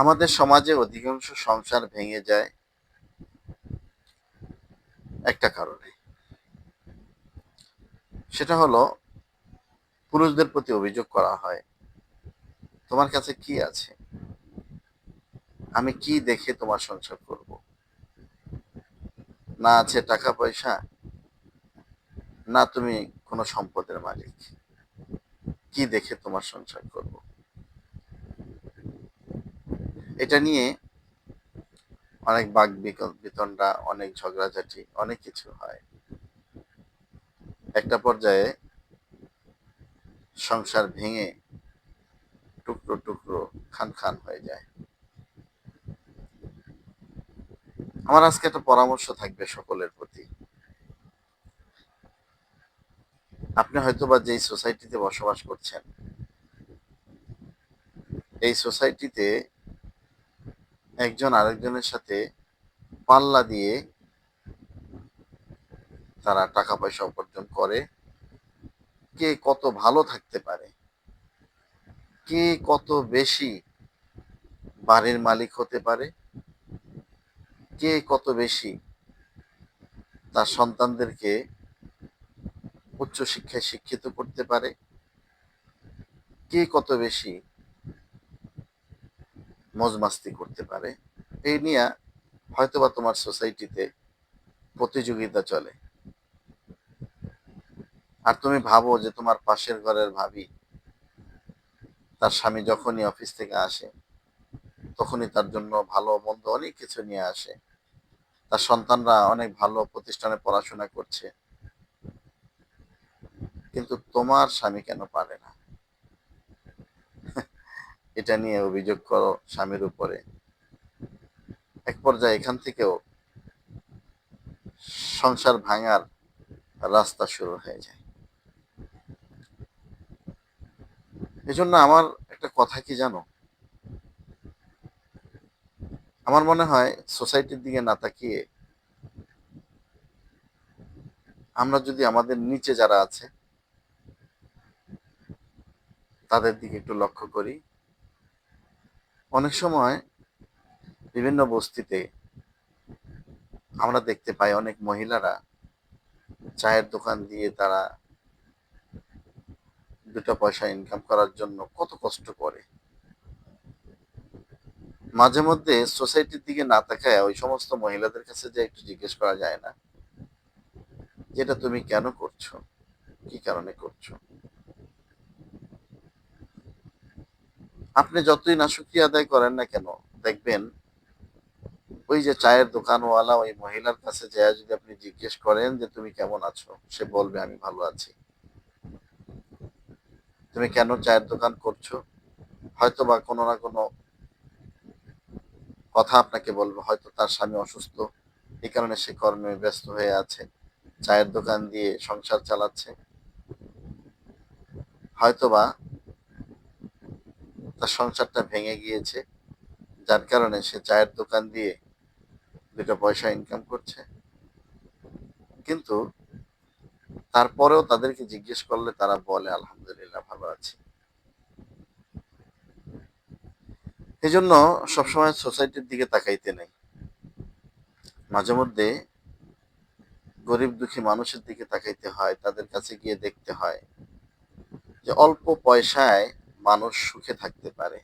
আমাদের সমাজে অধিকাংশ সংসার ভেঙে যায় একটা কারণে। সেটা হলো পুরুষদের প্রতি অভিযোগ করা হয়, তোমার কাছে কি আছে? আমি কি দেখে তোমার সংসার করব? না আছে টাকা পয়সা, না তুমি কোনো সম্পদের মালিক। কি দেখে তোমার সংসার করব? এটা নিয়ে অনেক বাক বিতণ্ডা অনেক ঝগড়াঝাটি, অনেক কিছু হয়। একটা পর্যায়ে সংসার ভেঙে টুকরো টুকরো খান খান হয়ে যায়। আমার আজকে একটা পরামর্শ থাকবে সকলের প্রতি। আপনি হয়তোবা যেই সোসাইটিতে বসবাস করছেন, এই সোসাইটিতে একজন আরেকজনের সাথে পাল্লা দিয়ে তারা টাকা পয়সা উপার্জন করে। কে কত ভালো থাকতে পারে? কে কত বেশি বাড়ির মালিক হতে পারে? কে কত বেশি তার সন্তানদেরকে উচ্চ শিক্ষায় শিক্ষিত করতে পারে? কে কত বেশি মজমাস্তি করতে পারে। এই নিয়ে হয়তোবা তোমার সোসাইটিতে প্রতিযোগিতা চলে। আর তুমি ভাবো যে তোমার পাশের ঘরের ভাবি তার স্বামী যখনই অফিস থেকে আসে, তখনই তার জন্য ভালো মন্দ অনেক কিছু নিয়ে আসে। তার সন্তানরা অনেক ভালো প্রতিষ্ঠানে পড়াশোনা করছে। কিন্তু তোমার স্বামী কেন পারে না? এটা নিয়ে অভিযোগ করো স্বামীর উপরে। এক পর্যায়ে এখান থেকেও সংসার ভাঙার রাস্তা শুরু হয়ে যায়। এজন্য আমার একটা কথা কি জানো? আমার মনে হয় সোসাইটির দিকে না তাকিয়ে আমরা যদি আমাদের নিচে যারা আছে, তাদের দিকে একটু লক্ষ্য করি। অনেক সময় বিভিন্ন বস্তিতে আমরা দেখতে পাই অনেক মহিলারা চায়ের দোকান দিয়ে তারা দুটো পয়সা ইনকাম করার জন্য কত কষ্ট করে। মাঝে মধ্যে সোসাইটির দিকে না তাকায় ওই সমস্ত মহিলাদের কাছে যে একটু জিজ্ঞেস করা যায় না, যেটা তুমি কেন করছ? কি কারণে করছ? আপনি যতই না শুক্রিয়া আদায় করেন না কেন, দেখবেন ওই যে চায়ের দোকানওয়ালা, ওই মহিলার কাছে যায় যদি আপনি জিজ্ঞেস করেন যে তুমি কেমন আছো, সে বলবে, আমি ভালো আছি। তুমি কেন চায়ের দোকান করছ? হয়তো বা কোনো না কোনো কথা আপনাকে বলবে, হয়তো তার স্বামী অসুস্থ, এই কারণে সে কর্মে ব্যস্ত হয়ে আছে, চায়ের দোকান দিয়ে সংসার চালাচ্ছে। হয়তোবা তার সংসারটা ভেঙে গিয়েছে, যার কারণে সে চায়ের দোকান দিয়ে দুটো পয়সা ইনকাম করছে। কিন্তু তারপরেও তাদেরকে জিজ্ঞেস করলে তারা বলে, আলহামদুলিল্লাহ, ভালো আছি। এই জন্য সবসময় সোসাইটির দিকে তাকাইতে নেই। মাঝে মধ্যে গরিব দুঃখী মানুষের দিকে তাকাইতে হয়, তাদের কাছে গিয়ে দেখতে হয় যে অল্প পয়সায় মানুষ সুখে থাকতে পারে।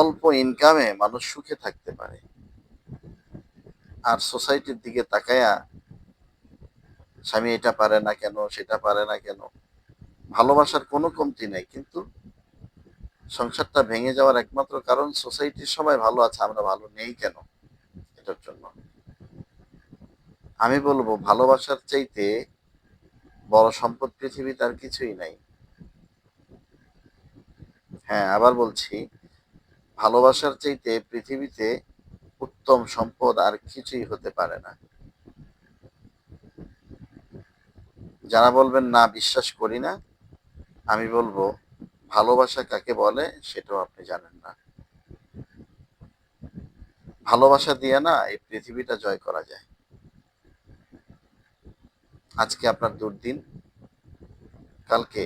অল্প ইনকামে মানুষ সুখে থাকতে পারে। আর সোসাইটির দিকে তাকায়া, স্বামী এটা পারে না কেন, সেটা পারে না কেন, ভালোবাসার কোনো কমতি নাই। কিন্তু সংসারটা ভেঙে যাওয়ার একমাত্র কারণ সোসাইটির সবাই ভালো আছে, আমরা ভালো নেই কেন? এটার জন্য। আমি বলব, ভালোবাসার চাইতে বড় সম্পদ পৃথিবীতে আর কিছুই নাই। হ্যাঁ আবার বলছি, ভালোবাসার চাইতে পৃথিবীতে উত্তম সম্পদ আর কিছুই হতে পারে না। যারা বলবেন, না, বিশ্বাস করি না, আমি বলব, ভালোবাসা কাকে বলে সেটাও আপনি জানেন না। ভালোবাসা দিয়ে না এই পৃথিবীটা জয় করা যায়। আজকে আপনার দুর্দিন, কালকে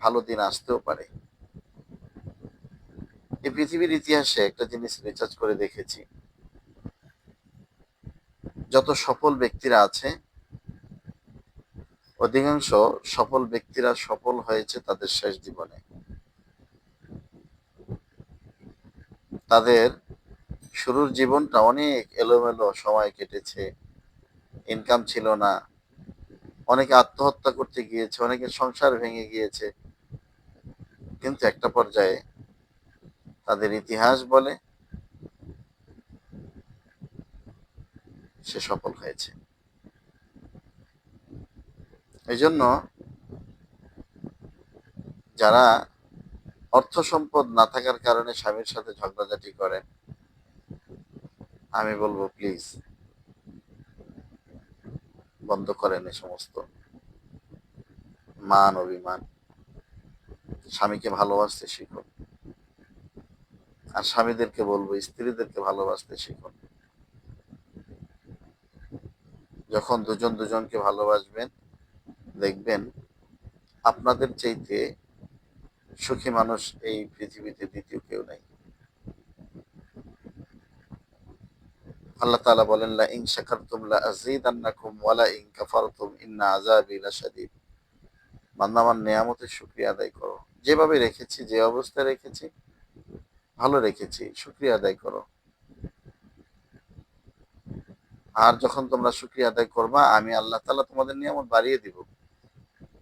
ভালো দিন আসতেও পারে। এই পৃথিবীর ইতিহাসে একটা জিনিস রিসার্চ করে দেখেছি। যত সফল ব্যক্তিরা আছে, অধিকাংশ সফল ব্যক্তিরা সফল হয়েছে তাদের শেষ জীবনে। তাদের শুরুর জীবনটা অনেক এলোমেলো, সময় কেটেছে ইনকাম ছিল না, অনেকে আত্মহত্যা করতে গিয়েছে, অনেকের সংসার ভেঙে গিয়েছে। কিন্তু একটা পর্যায়ে তাদের ইতিহাস বলে সে সফল হয়েছে। এই জন্য যারা অর্থ সম্পদ না থাকার কারণে স্বামীর সাথে ঝগড়াঝাটি করেন, আমি বলব প্লিজ বন্ধ করেন এই সমস্ত মান অভিমান। স্বামীকে ভালোবাসতে শিখুন। আর স্বামীদেরকে বলব, স্ত্রীদেরকে ভালোবাসতে শিখুন যখন দুজন দুজনকে ভালোবাসবেন, দেখবেন আপনাদের চাইতে সুখী মানুষ এই পৃথিবীতে দ্বিতীয় কেউ নেই। আল্লাহ তাআলা বলেন লা ইন শাকারতুম লা আযীদান্নাকুম ওয়া লা ইন কাফারতুম ইন্না আযাবি লাশাদীদ। বান্দা আমার নিয়ামতের শুকরিয়া আদায় করো। যেভাবে রেখেছি, যে অবস্থায় রেখেছি ভালো রেখেছি, শুকরিয়া আদায় করো। আর যখন তোমরা শুকরিয়া আদায় করবা, আমি আল্লাহ তাআলা তোমাদের নিয়ামত বাড়িয়ে দিব।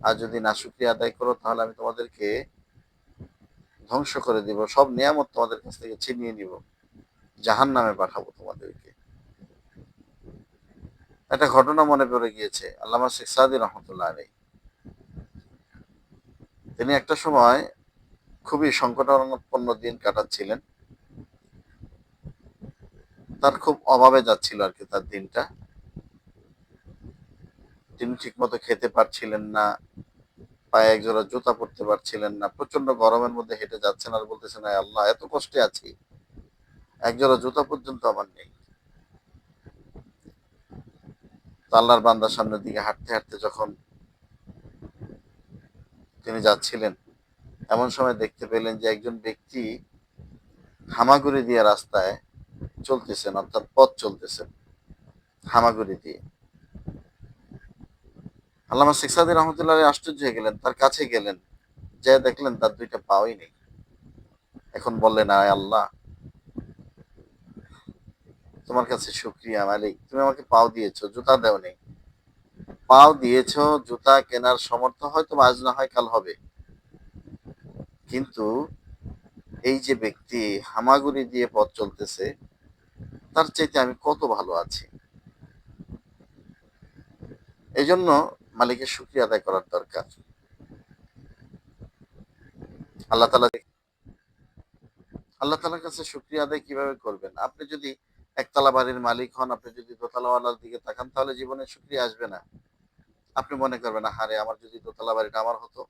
আর যদি না শুকরিয়া আদায় করো, তাহলে আমি তোমাদেরকে ধ্বংস করে দিব, সব নিয়ামত তোমাদের কাছ থেকে ছিনিয়ে নিব জাহান নামে পাঠাবো তোমাদেরকে। একটা ঘটনা মনে পড়ে গিয়েছে, আল্লামা শেখ সাদি রহমতুল্লাহ আলী তিনি একটা সময় খুবই সংকটাপন্ন দিন কাটাচ্ছিলেন। তার খুব অভাবে যাচ্ছিল আর কি তার দিনটা। তিনি ঠিকমতো খেতে পারছিলেন না, পায়ে একজোড়া জুতা পরতে পারছিলেন না প্রচণ্ড গরমের মধ্যে হেঁটে যাচ্ছেন আর বলতেছেন, "আয় আল্লাহ, এত কষ্টে আছি। একজোড়া জুতা পর্যন্ত আমার নেই। তো আল্লাহর বান্দার সামনের দিকে হাঁটতে হাঁটতে যখন তিনি যাচ্ছিলেন এমন সময় দেখতে পেলেন যে একজন ব্যক্তি হামাগুড়ি দিয়ে রাস্তায় চলতেছেন, অর্থাৎ পথ চলতেছেন। হামাগুড়ি দিয়ে। আল্লামা শেখ সাদি রহমতুল্লাহ আশ্চর্য হয়ে গেলেন, তার কাছে গেলেন। যে দেখলেন তার দুইটা পাওই নেই। এখন বললেন, আয় আল্লাহ, তোমার কাছে শুক্রিয়া মালিক, তুমি আমাকে পাও দিয়েছ, জুতা দেও নেই। পাও দিয়েছ, জুতা কেনার সমর্থ হয়তো আজ না হয় কাল হবে। কিন্তু এই যে ব্যক্তি হামাগুড়ি দিয়ে পথ চলতেছে, তার চাইতে আমি কত ভালো আছি? এই জন্য মালিকের শুক্রিয়া আদায় করার দরকার। আল্লাহ তালা আল্লাহ তালার কাছে শুক্রিয়া আদায় কীভাবে করবেন? আপনি যদি একতলা বাড়ির মালিক হন, আপনি যদি দোতলাওয়ালার দিকে তাকান, তাহলে জীবনে শুক্রিয়া আসবে না। আপনি মনে করবেন হারে আমার যদি দোতলা বাড়িটা আমার হতো।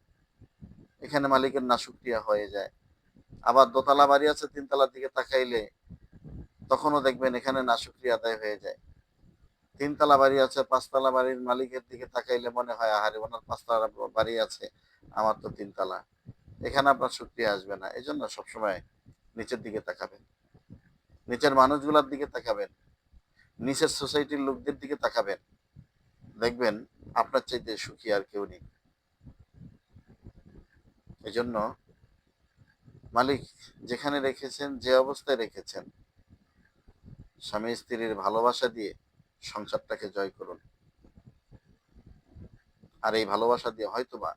এখানে মালিকের না শুক্রিয়া হয়ে যায়। আবার দোতলা বাড়ি আছে, তিনতলার দিকে তাকাইলে তখনও দেখবেন এখানে না শুক্রিয়া আদায় হয়ে যায়। তিনতলা বাড়ি আছে, পাঁচতলা বাড়ির মালিকের দিকে তাকাইলে মনে হয়, আহারে, ওনার পাঁচতলা বাড়ি আছে, আমার তো তিনতলা। এখানে আপনার শুক্রিয়া আসবে না। এই জন্য সবসময় নিচের দিকে তাকাবেন। নিচের মানুষগুলোর দিকে তাকাবেন। নিচের সোসাইটির লোকদের দিকে তাকাবেন। দেখবেন আপনার চাইতে সুখী আর কেউ নেই। এই জন্য মালিক যেখানে রেখেছেন, যে অবস্থায় রেখেছেন, স্বামী স্ত্রীর ভালোবাসা দিয়ে সংসারটাকে জয় করুন। আর এই ভালোবাসা দিয়ে হয়তোবা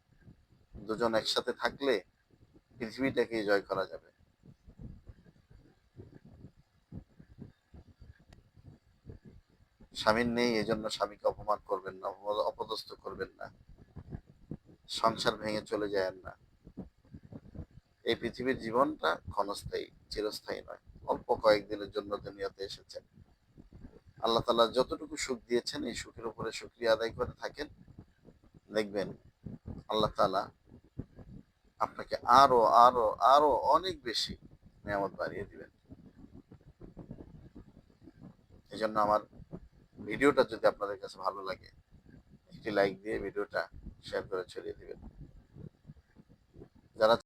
দুজন একসাথে থাকলে পৃথিবীটাকে জয় করা যাবে। স্বামীর নেই, এজন্য স্বামীকে অপমান করবেন না অপ- অপদস্থ করবেন না। সংসার ভেঙে চলে যায় না। এই পৃথিবীর জীবনটা ক্ষণস্থায়ী, চিরস্থায়ী নয়। অল্প কয়েকদিনের জন্য দুনিয়াতে এসেছেন। আল্লাহ তালা যতটুকু সুখ দিয়েছেন, এই সুখের উপরে শুক্রিয়া আদায় করে থাকেন। দেখবেন আল্লাহ তালা আপনাকে আরও আরও আরও অনেক বেশি নিয়ামত বাড়িয়ে দিবেন। এই জন্য আমার ভিডিওটা যদি আপনাদের কাছে ভালো লাগে, একটি লাইক দিয়ে ভিডিওটা শেয়ার করে ছড়িয়ে দিবেন। যারা